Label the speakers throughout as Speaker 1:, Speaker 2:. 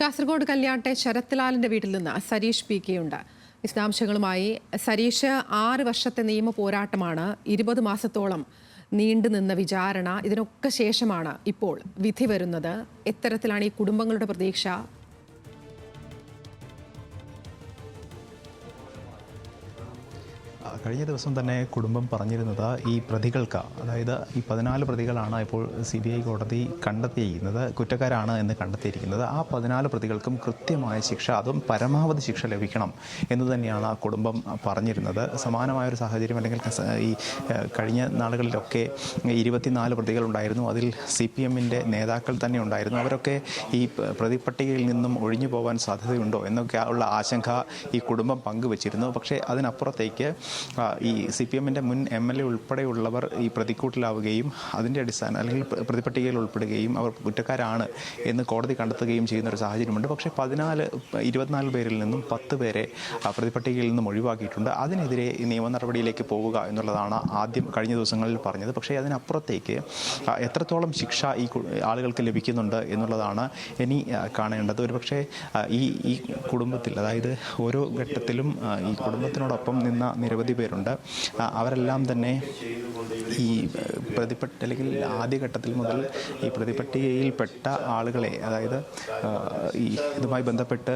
Speaker 1: കാസർഗോഡ് കല്യാട്ടെ ശരത്ലാലിന്റെ വീട്ടിൽ നിന്ന് Sareesh P K ഉണ്ട്. വിശദാംശങ്ങളുമായി സരീഷ് ആറ് വർഷത്തെ നിയമ പോരാട്ടമാണ് ഇരുപത് മാസത്തോളം നീണ്ടുനിന്ന വിചാരണ. ഇതിനൊക്കെ ശേഷമാണ് ഇപ്പോൾ വിധി വരുന്നത്. എത്തരത്തിലാണ് ഈ കുടുംബങ്ങളുടെ പ്രതീക്ഷ?
Speaker 2: കഴിഞ്ഞ ദിവസം തന്നെ കുടുംബം പറഞ്ഞിരുന്നത് ഈ പ്രതികൾക്ക് അതായത് ഈ പതിനാല് പ്രതികളാണ് ഇപ്പോൾ സി ബി ഐ കോടതി കണ്ടെത്തിയിരിക്കുന്നത് കുറ്റക്കാരാണ് എന്ന് കണ്ടെത്തിയിരിക്കുന്നത്. ആ പതിനാല് പ്രതികൾക്കും കൃത്യമായ ശിക്ഷ അതും പരമാവധി ശിക്ഷ ലഭിക്കണം എന്ന് തന്നെയാണ് ആ കുടുംബം പറഞ്ഞിരുന്നത്. സമാനമായ ഒരു സാഹചര്യം അല്ലെങ്കിൽ ഈ കഴിഞ്ഞ നാളുകളിലൊക്കെ ഇരുപത്തിനാല് പ്രതികളുണ്ടായിരുന്നു. അതിൽ സി പി എമ്മിന്റെ നേതാക്കൾ തന്നെ ഉണ്ടായിരുന്നു. അവരൊക്കെ ഈ പ്രതിപട്ടികയിൽ നിന്നും ഒഴിഞ്ഞു പോകാൻ സാധ്യതയുണ്ടോ എന്നൊക്കെ ഉള്ള ആശങ്ക ഈ കുടുംബം പങ്കുവച്ചിരുന്നു. പക്ഷേ അതിനപ്പുറത്തേക്ക് ഈ സി പി എമ്മിന്റെ മുൻ എം എൽ എ ഉൾപ്പെടെയുള്ളവർ ഈ പ്രതിക്കൂട്ടിലാവുകയും അതിന്റെ അടിസ്ഥാനം അല്ലെങ്കിൽ പ്രതിപട്ടികയിൽ ഉൾപ്പെടുകയും അവർ കുറ്റക്കാരാണ് എന്ന് കോടതി കണ്ടെത്തുകയും ചെയ്യുന്ന ഒരു സാഹചര്യമുണ്ട്. പക്ഷേ പതിനാല് ഇരുപത്തിനാല് പേരിൽ നിന്നും പത്ത് പേരെ പ്രതിപട്ടികയിൽ നിന്നും ഒഴിവാക്കിയിട്ടുണ്ട്. അതിനെതിരെ നിയമ നടപടിയിലേക്ക് പോവുക എന്നുള്ളതാണ് ആദ്യം കഴിഞ്ഞ ദിവസങ്ങളിൽ പറഞ്ഞത്. പക്ഷേ അതിനപ്പുറത്തേക്ക് എത്രത്തോളം ശിക്ഷ ഈ ആളുകൾക്ക് ലഭിക്കുന്നുണ്ട് എന്നുള്ളതാണ് ഇനി കാണേണ്ടത്. ഒരുപക്ഷെ ഈ ഈ കുടുംബത്തിൽ അതായത് ഓരോ ഘട്ടത്തിലും ഈ കുടുംബത്തിനോടൊപ്പം നിന്ന നിരവധി പേരുണ്ട്. അവരെല്ലാം തന്നെ ഈ പ്രതിപട്ടി അല്ലെങ്കിൽ ആദ്യഘട്ടത്തിൽ മുതൽ ഈ പ്രതിപട്ടികയിൽപ്പെട്ട ആളുകളെ അതായത് ഈ ഇതുമായി ബന്ധപ്പെട്ട്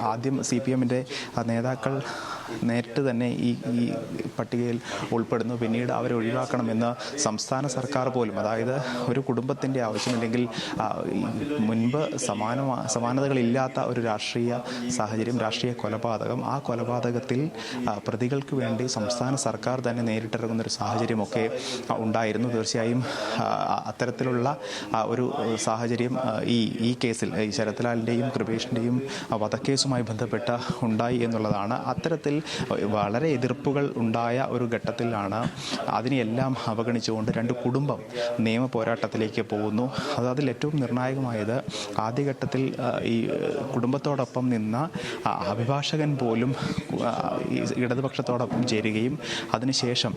Speaker 2: ആദ്യം സി പി എമ്മിന്റെ നേതാക്കൾ നേരിട്ട് തന്നെ ഈ ഈ പട്ടികയിൽ ഉൾപ്പെടുന്നു. പിന്നീട് അവരെ ഒഴിവാക്കണമെന്ന് സംസ്ഥാന സർക്കാർ പോലും അതായത് ഒരു കുടുംബത്തിന്റെ ആവശ്യമില്ലെങ്കിൽ മുൻപ് സമാന സമാനതകളില്ലാത്ത ഒരു രാഷ്ട്രീയ സാഹചര്യം രാഷ്ട്രീയ കൊലപാതകം ആ കൊലപാതകത്തിൽ പ്രതികൾക്ക് വേണ്ടി സംസ്ഥാന സർക്കാർ തന്നെ നേരിട്ടിറങ്ങുന്ന ഒരു സാഹചര്യമൊക്കെ ഉണ്ടായിരുന്നു. തീർച്ചയായും അത്തരത്തിലുള്ള ഒരു സാഹചര്യം ഈ ഈ കേസിൽ ഈ ശരത്ലാലിന്റെയും കൃപേഷിന്റെയും വധക്കേസുമായി ബന്ധപ്പെട്ട ഉണ്ടായി എന്നുള്ളതാണ്. അത്തരത്തിൽ വളരെ എതിർപ്പുകൾ ഉണ്ടായ ഒരു ഘട്ടത്തിലാണ് അതിനെയെല്ലാം അവഗണിച്ചുകൊണ്ട് രണ്ട് കുടുംബം നിയമ പോരാട്ടത്തിലേക്ക് പോകുന്നു. അത് അതിൽ ഏറ്റവും നിർണായകമായത് ആദ്യഘട്ടത്തിൽ ഈ കുടുംബത്തോടൊപ്പം നിന്ന അഭിഭാഷകൻ പോലും ഇടതുപക്ഷത്തോടൊപ്പം ചേരുകയും അതിനുശേഷം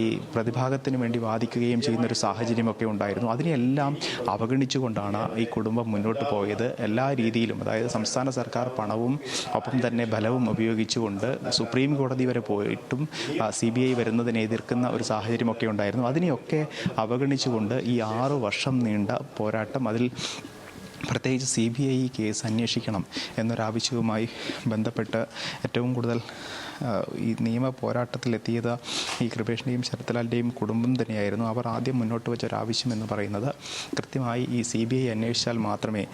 Speaker 2: ഈ പ്രതിഭാഗത്തിന് വേണ്ടി വാദിക്കുകയും ചെയ്യുന്ന ഒരു സാഹചര്യമൊക്കെ ഉണ്ടായിരുന്നു. അതിനെയെല്ലാം അവഗണിച്ചുകൊണ്ടാണ് ഈ കുടുംബം മുന്നോട്ട് പോയത്. എല്ലാ രീതിയിലും അതായത് സംസ്ഥാന സർക്കാർ പണവും ഒപ്പം തന്നെ ബലവും ഉപയോഗിച്ചുകൊണ്ട് സുപ്രീം കോടതി വരെ പോയിട്ടും സി ബി ഐ വരുന്നതിനെ എതിർക്കുന്ന ഒരു സാഹചര്യമൊക്കെ ഉണ്ടായിരുന്നു. അതിനെയൊക്കെ അവഗണിച്ചുകൊണ്ട് ഈ ആറു വർഷം നീണ്ട പോരാട്ടം അതിൽ പ്രത്യേകിച്ച് സി ബി ഐ കേസ് അന്വേഷിക്കണം എന്നൊരാവശ്യവുമായി ബന്ധപ്പെട്ട് ഏറ്റവും കൂടുതൽ ഈ നിയമ പോരാട്ടത്തിലെത്തിയത് ഈ കൃപേഷിന്റെയും ശരത്ലാലിന്റെയും കുടുംബം തന്നെയായിരുന്നു. അവർ ആദ്യം മുന്നോട്ട് വെച്ച ഒരു എന്ന് പറയുന്നത് കൃത്യമായി ഈ സി ബി ഐ അന്വേഷിച്ചാൽ മാത്രമേ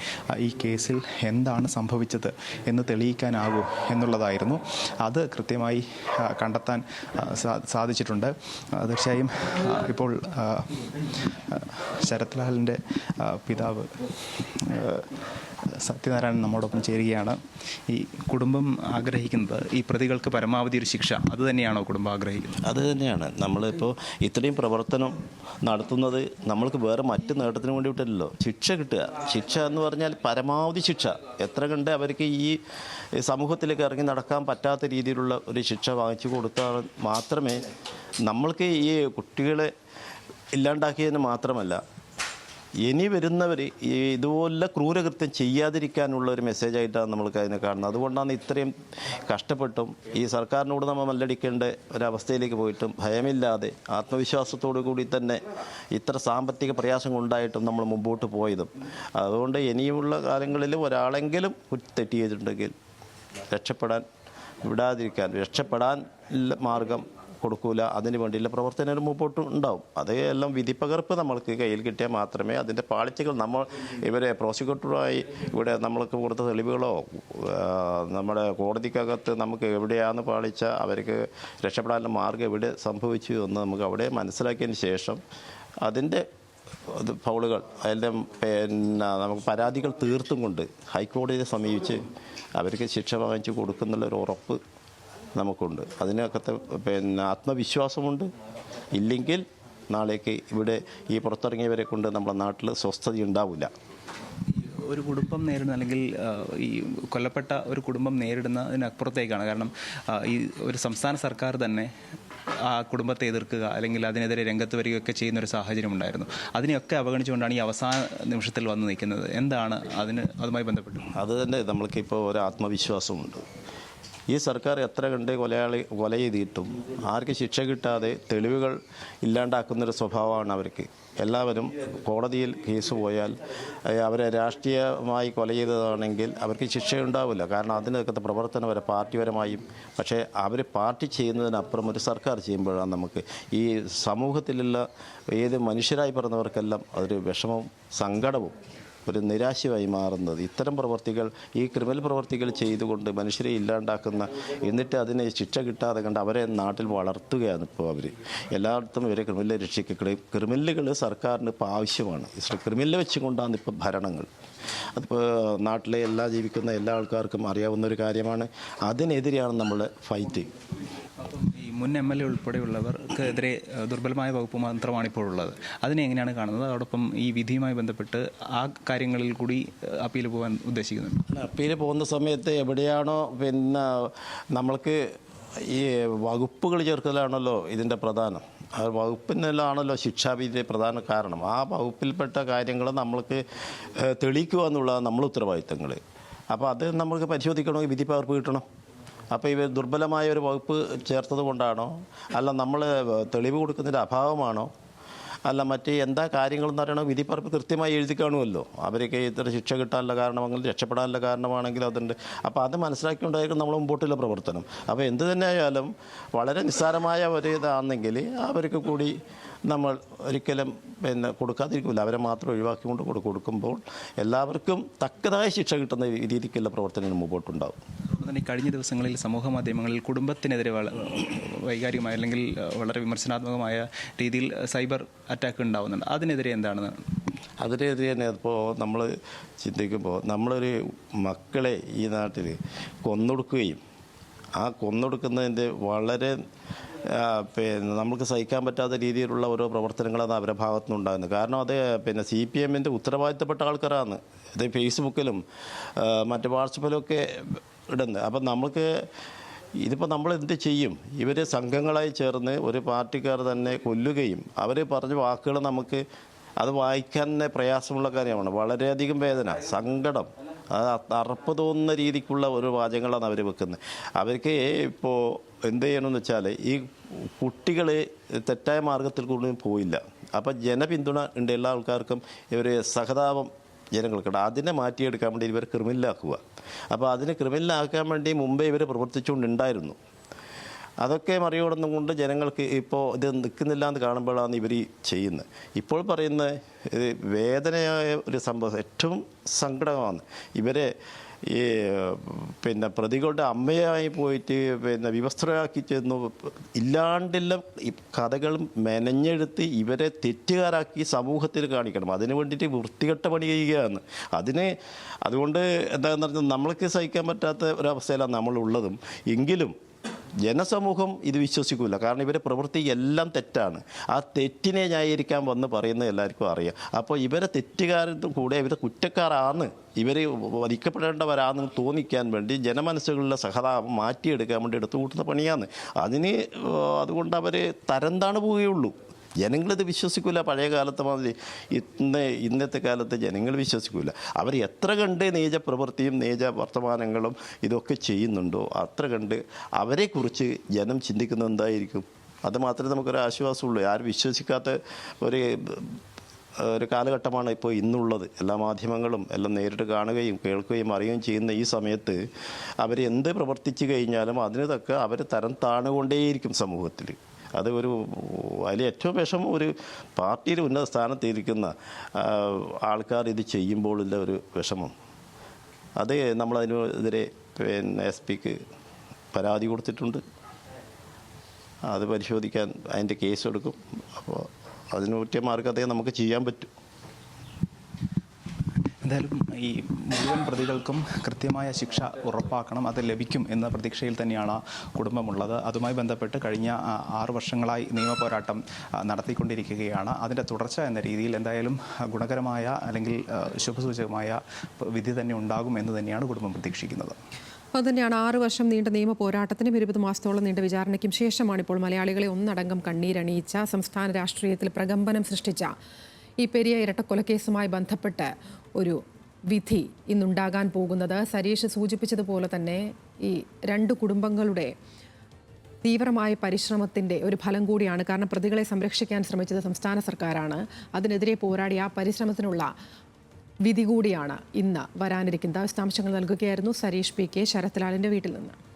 Speaker 2: ഈ കേസിൽ എന്താണ് സംഭവിച്ചത് എന്ന് തെളിയിക്കാനാകൂ എന്നുള്ളതായിരുന്നു. അത് കൃത്യമായി കണ്ടെത്താൻ സാധിച്ചിട്ടുണ്ട്. തീർച്ചയായും ഇപ്പോൾ ശരത്ലാലിന്റെ പിതാവ് സത്യനാരായണൻ നമ്മോടൊപ്പം ചേരുകയാണ്. ഈ കുടുംബം ആഗ്രഹിക്കുന്നത് ഈ പ്രതികൾക്ക് പരമാവധി ഒരു ശിക്ഷ അത് തന്നെയാണോ കുടുംബം ആഗ്രഹിക്കുന്നത്?
Speaker 3: അത് തന്നെയാണ്. നമ്മളിപ്പോൾ ഇത്രയും പ്രവർത്തനം നടത്തുന്നത് നമ്മൾക്ക് വേറെ മറ്റു നേട്ടത്തിന് വേണ്ടിയിട്ടല്ലോ ശിക്ഷ കിട്ടുക. ശിക്ഷ എന്ന് പറഞ്ഞാൽ പരമാവധി ശിക്ഷ. എത്ര കണ്ട് അവർക്ക് ഈ സമൂഹത്തിലേക്ക് ഇറങ്ങി നടക്കാൻ പറ്റാത്ത രീതിയിലുള്ള ഒരു ശിക്ഷ വാങ്ങിച്ചു കൊടുത്താൽ മാത്രമേ നമ്മൾക്ക് ഈ കുട്ടികളെ ഇല്ലാണ്ടാക്കിയതിന് മാത്രമല്ല ഇനി വരുന്നവർ ഇതുപോലെ ക്രൂരകൃത്യം ചെയ്യാതിരിക്കാനുള്ള ഒരു മെസ്സേജ് ആയിട്ടാണ് നമ്മൾക്ക് അതിനെ കാണുന്നത്. അതുകൊണ്ടാണ് ഇത്രയും കഷ്ടപ്പെട്ടും ഈ സർക്കാരിനോട് നമ്മൾ മല്ലടിക്കേണ്ട ഒരവസ്ഥയിലേക്ക് പോയിട്ടും ഭയമില്ലാതെ ആത്മവിശ്വാസത്തോടു കൂടി തന്നെ ഇത്ര സാമ്പത്തിക പ്രയാസം ഉണ്ടായിട്ടും നമ്മൾ മുമ്പോട്ട് പോയതും. അതുകൊണ്ട് ഇനിയുമുള്ള കാലങ്ങളിൽ ഒരാളെങ്കിലും തെറ്റ് ചെയ്തിട്ടുണ്ടെങ്കിൽ രക്ഷപ്പെടാൻ വിടാതിരിക്കാൻ രക്ഷപ്പെടാൻ മാർഗം കൊടുക്കൂല അതിന് വേണ്ടിയുള്ള പ്രവർത്തനങ്ങൾ മുമ്പോട്ട് ഉണ്ടാവും. അത് എല്ലാം വിധിപ്പകർപ്പ് നമ്മൾക്ക് കയ്യിൽ കിട്ടിയാൽ മാത്രമേ അതിന്റെ പാളിച്ചകൾ നമ്മൾ ഇവരെ പ്രോസിക്യൂട്ടറായി ഇവിടെ നമ്മൾക്ക് കൊടുത്ത തെളിവുകളോ നമ്മുടെ കോടതിക്കകത്ത് നമുക്ക് എവിടെയാണ് പാളിച്ച അവർക്ക് രക്ഷപ്പെടാനുള്ള മാർഗം എവിടെ സംഭവിച്ചു എന്ന് നമുക്ക് അവിടെ മനസ്സിലാക്കിയതിന് ശേഷം അതിന്റെ അത് ഫൗളുകൾ അതിന്റെ പിന്നെ നമുക്ക് പരാതികൾ തീർത്തും കൊണ്ട് ഹൈക്കോടതിയെ സമീപിച്ച് അവർക്ക് ശിക്ഷ വാങ്ങിച്ചു കൊടുക്കുന്നുള്ള ഒരു ഉറപ്പ് നമുക്കുണ്ട്. അതിനകത്ത് പിന്നെ ആത്മവിശ്വാസമുണ്ട്. ഇല്ലെങ്കിൽ നാളേക്ക് ഇവിടെ ഈ പുറത്തിറങ്ങിയവരെ കൊണ്ട് നമ്മുടെ നാട്ടിൽ സ്വസ്ഥത ഉണ്ടാവില്ല.
Speaker 2: ഒരു കുടുംബം നേരിടുന്ന അല്ലെങ്കിൽ ഈ കൊല്ലപ്പെട്ട ഒരു കുടുംബം നേരിടുന്നതിനപ്പുറത്തേക്കാണ്. കാരണം ഈ ഒരു സംസ്ഥാന സർക്കാർ തന്നെ
Speaker 4: ആ കുടുംബത്തെ എതിർക്കുക അല്ലെങ്കിൽ അതിനെതിരെ രംഗത്ത് വരികയൊക്കെ ചെയ്യുന്ന ഒരു സാഹചര്യം ഉണ്ടായിരുന്നു. അതിനെയൊക്കെ അവഗണിച്ചുകൊണ്ടാണ് ഈ അവസാന നിമിഷത്തിൽ വന്നു നിൽക്കുന്നത്. എന്താണ് അതിന് അതുമായി ബന്ധപ്പെട്ടത്
Speaker 3: അത് തന്നെ നമ്മൾക്കിപ്പോൾ ഒരു ആത്മവിശ്വാസമുണ്ട്. ഈ സർക്കാർ എത്ര കണ്ട് കൊലയാളി കൊല ചെയ്തിട്ടും ആർക്ക് ശിക്ഷ കിട്ടാതെ തെളിവുകൾ ഇല്ലാണ്ടാക്കുന്നൊരു സ്വഭാവമാണ് അവർക്ക്. എല്ലാവരും കോടതിയിൽ കേസ് പോയാൽ അവരെ രാഷ്ട്രീയമായി കൊല ചെയ്തതാണെങ്കിൽ അവർക്ക് ശിക്ഷയുണ്ടാവില്ല കാരണം അതിനകത്ത് പ്രവർത്തനം വരെ പാർട്ടിപരമായും പക്ഷേ അവർ പാർട്ടി ചെയ്യുന്നതിനപ്പുറം ഒരു സർക്കാർ ചെയ്യുമ്പോഴാണ് നമുക്ക് ഈ സമൂഹത്തിലുള്ള ഏത് മനുഷ്യരായി പറഞ്ഞവർക്കെല്ലാം അതൊരു വിഷമവും സങ്കടവും ഒരു നിരാശയായി മാറുന്നത്. ഇത്തരം പ്രവർത്തികൾ ഈ ക്രിമിനൽ പ്രവർത്തികൾ ചെയ്തുകൊണ്ട് മനുഷ്യരെ ഇല്ലാണ്ടാക്കുന്ന എന്നിട്ട് അതിനെ ശിക്ഷ കിട്ടാതെ കണ്ട് അവരെ നാട്ടിൽ വളർത്തുകയാണ് ഇപ്പോൾ അവർ. എല്ലായിടത്തും ഇവരെ ക്രിമിനലെ രക്ഷിക്കുകയും ക്രിമിനലുകൾ സർക്കാരിന് ഇപ്പോൾ ആവശ്യമാണ്. ക്രിമിനൽ വെച്ചുകൊണ്ടാണ് ഇപ്പോൾ ഭരണങ്ങൾ. അതിപ്പോൾ നാട്ടിലെ എല്ലാ ജീവിക്കുന്ന എല്ലാ ആൾക്കാർക്കും അറിയാവുന്ന ഒരു കാര്യമാണ്. അതിനെതിരെയാണ് നമ്മൾ ഫൈറ്റ്
Speaker 4: മുൻ എം എൽ എ ഉൾപ്പെടെയുള്ളവർക്കെതിരെ ദുർബലമായ വകുപ്പ് മാത്രമാണ് ഇപ്പോൾ ഉള്ളത് അതിനെ എങ്ങനെയാണ് കാണുന്നത്? അതോടൊപ്പം ഈ വിധിയുമായി ബന്ധപ്പെട്ട് ആ കാര്യങ്ങളിൽ കൂടി അപ്പീൽ പോകാൻ ഉദ്ദേശിക്കുന്നുണ്ട്.
Speaker 3: അപ്പീൽ പോകുന്ന സമയത്ത് എവിടെയാണോ പിന്നെ നമ്മൾക്ക് ഈ വകുപ്പുകൾ ചേർക്കലാണല്ലോ ഇതിന്റെ പ്രധാനം. ആ വകുപ്പിനെല്ലാണല്ലോ ശിക്ഷാവിധിയുടെ പ്രധാന കാരണം. ആ വകുപ്പിൽപ്പെട്ട കാര്യങ്ങൾ നമ്മൾക്ക് തെളിയിക്കുക എന്നുള്ളതാണ് നമ്മൾ ഉത്തരവാദിത്തങ്ങൾ അപ്പോൾ അത് നമ്മൾക്ക് പരിശോധിക്കണമെങ്കിൽ വിധി പകർപ്പ് കിട്ടണം? അപ്പോൾ ഇവ ദുർബലമായ ഒരു വകുപ്പ് ചേർത്തത് കൊണ്ടാണോ? അല്ല നമ്മൾ തെളിവ് കൊടുക്കുന്നതിന്റെ അഭാവമാണോ? അല്ല മറ്റ് എന്താ കാര്യങ്ങളെന്ന് പറയണോ വിധിപ്പറപ്പ് കൃത്യമായി എഴുതി കാണുമല്ലോ. അവർക്ക് ഇത്ര ശിക്ഷ കിട്ടാനുള്ള കാരണമെങ്കിൽ രക്ഷപ്പെടാനുള്ള കാരണമാണെങ്കിൽ അതുണ്ട്. അപ്പോൾ അത് മനസ്സിലാക്കിക്കൊണ്ടായിരിക്കും നമ്മൾ മുമ്പോട്ടുള്ള പ്രവർത്തനം. അപ്പോൾ എന്ത് തന്നെയായാലും വളരെ നിസ്സാരമായ ഒരു ഇതാണെങ്കിൽ അവർക്ക് കൂടി നമ്മൾ ഒരിക്കലും പിന്നെ കൊടുക്കാതിരിക്കില്ല അവരെ മാത്രം ഒഴിവാക്കിക്കൊണ്ട് കൊടു- കൊടുക്കുമ്പോൾ എല്ലാവർക്കും തക്കതായ ശിക്ഷ കിട്ടുന്ന രീതിക്കുള്ള പ്രവർത്തനം
Speaker 4: മുമ്പോട്ടുണ്ടാകും തന്നെ കഴിഞ്ഞ ദിവസങ്ങളിൽ സമൂഹ മാധ്യമങ്ങളിൽ കുടുംബത്തിനെതിരെ വൈകാരികമായ അല്ലെങ്കിൽ വളരെ വിമർശനാത്മകമായ രീതിയിൽ സൈബർ അറ്റാക്ക് ഉണ്ടാവുന്നുണ്ട്. അതിനെതിരെ എന്താണ്?
Speaker 3: അതിനെതിരെ തന്നെ ഇപ്പോൾ നമ്മൾ ചിന്തിക്കുമ്പോൾ നമ്മളൊരു മക്കളെ ഈ നാട്ടിൽ കൊന്നൊടുക്കുകയും ആ കൊന്നൊടുക്കുന്നതിന്റെ വളരെ പിന്നെ നമുക്ക് സഹിക്കാൻ പറ്റാത്ത രീതിയിലുള്ള ഓരോ പ്രവർത്തനങ്ങളാണ് അവരുടെ ഭാഗത്തു നിന്നുണ്ടാകുന്നത് കാരണം അത് പിന്നെ സി പി എമ്മിന്റെ ഉത്തരവാദിത്തപ്പെട്ട ആൾക്കാരാണ്. ഇത് ഫേസ്ബുക്കിലും മറ്റ് വാട്സപ്പിലൊക്കെ ഇടുന്നത്. അപ്പം നമുക്ക് ഇതിപ്പോൾ നമ്മൾ എന്ത് ചെയ്യും? ഇവർ സംഘങ്ങളായി ചേർന്ന് ഒരു പാർട്ടിക്കാർ തന്നെ കൊല്ലുകയും അവർ പറഞ്ഞ വാക്കുകൾ നമുക്ക് അത് വായിക്കാൻ തന്നെ പ്രയാസമുള്ള കാര്യമാണ്. വളരെയധികം വേദന സങ്കടം അത് അറപ്പ് തോന്നുന്ന രീതിക്കുള്ള ഒരു വാചകങ്ങളാണ് അവർ വെക്കുന്നത്. അവർക്ക് ഇപ്പോൾ എന്ത് ചെയ്യണമെന്ന് വെച്ചാൽ ഈ കുട്ടികൾ തെറ്റായ മാർഗത്തിൽ കൂടുതലും പോയില്ല. അപ്പം ജനപിന്തുണ ഉണ്ട് എല്ലാ ആൾക്കാർക്കും ഇവർ സഹതാപം ജനങ്ങൾക്കുണ്ട് അതിനെ മാറ്റിയെടുക്കാൻ വേണ്ടി ഇവർ ക്രിമിനലാക്കുക. അപ്പോൾ അതിനെ ക്രിമിനലാക്കാൻ വേണ്ടി മുമ്പേ ഇവർ പ്രവർത്തിച്ചുകൊണ്ടുണ്ടായിരുന്നു. അതൊക്കെ മറികടന്നും കൊണ്ട് ജനങ്ങൾക്ക് ഇപ്പോൾ ഇത് നിൽക്കുന്നില്ല എന്ന് കാണുമ്പോഴാണ് ഇവർ ചെയ്യുന്നത്. ഇപ്പോൾ പറയുന്ന വേദനയായ ഒരു സംഭവം ഏറ്റവും സങ്കടമാണ് ഇവരെ ഈ പിന്നെ പ്രതികളുടെ അമ്മയായി പോയിട്ട് പിന്നെ വിവസ്ത്രയാക്കി ചെന്നു. ഇല്ലാണ്ടെല്ലാം ഈ കഥകൾ മെനഞ്ഞെടുത്ത് ഇവരെ തെറ്റുകാരാക്കി സമൂഹത്തിൽ കാണിക്കണം. അതിന് വേണ്ടിയിട്ട് വൃത്തികെട്ട പണി ചെയ്യുകയാണ്. അതിന് അതുകൊണ്ട് എന്താണെന്ന് പറഞ്ഞാൽ നമ്മൾക്ക് സഹിക്കാൻ പറ്റാത്ത ഒരവസ്ഥയിലാണ് നമ്മളുള്ളതും. എങ്കിലും ജനസമൂഹം ഇത് വിശ്വസിക്കില്ല കാരണം ഇവരെ പ്രവൃത്തി എല്ലാം തെറ്റാണ്. ആ തെറ്റിനെ ന്യായീകരിക്കാൻ വന്ന് പറയുന്നത് എല്ലാവർക്കും അറിയാം. അപ്പോൾ ഇവരെ തെറ്റുകാരും കൂടെ ഇവരെ കുറ്റക്കാരാണ്. ഇവർ വധിക്കപ്പെടേണ്ടവരാണെന്ന് തോന്നിക്കാൻ വേണ്ടി ജനമനസ്സുകളിലെ സഹതാപം മാറ്റിയെടുക്കാൻ വേണ്ടി എടുത്തു കൂട്ടുന്ന പണിയാണ്. അതിന് അതുകൊണ്ട് അവർ തരംതാണ് പോവുകയുള്ളൂ. ജനങ്ങളിത് വിശ്വസിക്കില്ല പഴയ കാലത്തെ മാതിരി ഇന്ന് ഇന്നത്തെ കാലത്ത് ജനങ്ങൾ വിശ്വസിക്കില്ല അവർ എത്ര കണ്ട് നീച പ്രവൃത്തിയും നീച വർത്തമാനങ്ങളും ഇതൊക്കെ ചെയ്യുന്നുണ്ടോ? അത്ര കണ്ട് അവരെക്കുറിച്ച് ജനം ചിന്തിക്കുന്നത് എന്തായിരിക്കും? അത് മാത്രമേ നമുക്കൊരു ആശ്വാസമുള്ളൂ. ആരും വിശ്വസിക്കാത്ത ഒരു ഒരു കാലഘട്ടമാണ് ഇപ്പോൾ ഇന്നുള്ളത്. എല്ലാ മാധ്യമങ്ങളും എല്ലാം നേരിട്ട് കാണുകയും കേൾക്കുകയും അറിയുകയും ചെയ്യുന്ന ഈ സമയത്ത് അവർ എന്ത് പ്രവർത്തിച്ചു കഴിഞ്ഞാലും അതിന് അവർ തരം താണുകൊണ്ടേയിരിക്കും സമൂഹത്തിൽ അത് ഒരു അതിൽ ഏറ്റവും വിഷമം ഒരു പാർട്ടിയിൽ ഉന്നത സ്ഥാനത്തിരിക്കുന്ന ആൾക്കാർ ഇത് ചെയ്യുമ്പോഴുള്ള ഒരു വിഷമം. അത് നമ്മളതിനെതിരെ പിന്നെ എസ് പിക്ക് പരാതി കൊടുത്തിട്ടുണ്ട്. അത് പരിശോധിക്കാൻ അതിന്റെ കേസ് എടുക്കും. അപ്പോൾ അതിന് പറ്റിയ മാർഗത്തെ നമുക്ക് ചെയ്യാൻ പറ്റും.
Speaker 4: എന്തായാലും ഈ മുഴുവൻ പ്രതികൾക്കും കൃത്യമായ ശിക്ഷ ഉറപ്പാക്കണം അത് ലഭിക്കും എന്ന പ്രതീക്ഷയിൽ തന്നെയാണ് കുടുംബമുള്ളത്. അതുമായി ബന്ധപ്പെട്ട് കഴിഞ്ഞ ആറ് വർഷങ്ങളായി നിയമപോരാട്ടം നടത്തിക്കൊണ്ടിരിക്കുകയാണ്. അതിന്റെ തുടർച്ച എന്ന രീതിയിൽ എന്തായാലും ഗുണകരമായ അല്ലെങ്കിൽ ശുഭസൂചകമായ വിധി തന്നെ ഉണ്ടാകും എന്ന് തന്നെയാണ് കുടുംബം പ്രതീക്ഷിക്കുന്നത്.
Speaker 1: അതുതന്നെയാണ് ആറ് വർഷം നീണ്ട നിയമ പോരാട്ടത്തിനും ഇരുപത് മാസത്തോളം നീണ്ട വിചാരണയ്ക്കും ശേഷമാണ് ഇപ്പോൾ മലയാളികളെ ഒന്നടങ്കം കണ്ണീരണിയിച്ച സംസ്ഥാന രാഷ്ട്രീയത്തിൽ പ്രകമ്പനം സൃഷ്ടിച്ച ഈ പെരിയ ഇരട്ടക്കൊലക്കേസുമായി ബന്ധപ്പെട്ട് ഒരു വിധി ഇന്നുണ്ടാകാൻ പോകുന്നത്. സരീഷ് സൂചിപ്പിച്ചതുപോലെ തന്നെ ഈ രണ്ട് കുടുംബങ്ങളുടെ തീവ്രമായ പരിശ്രമത്തിന്റെ ഒരു ഫലം കൂടിയാണ്. കാരണം പ്രതികളെ സംരക്ഷിക്കാൻ ശ്രമിച്ചത് സംസ്ഥാന സർക്കാരാണ്. അതിനെതിരെ പോരാടി ആ പരിശ്രമത്തിനുള്ള വിധി കൂടിയാണ് ഇന്ന് വരാനിരിക്കുന്നത്. വിശദാംശങ്ങൾ നൽകുകയായിരുന്നു സരീഷ് പി കെ ശരത്ലാലിന്റെ വീട്ടിൽ നിന്ന്.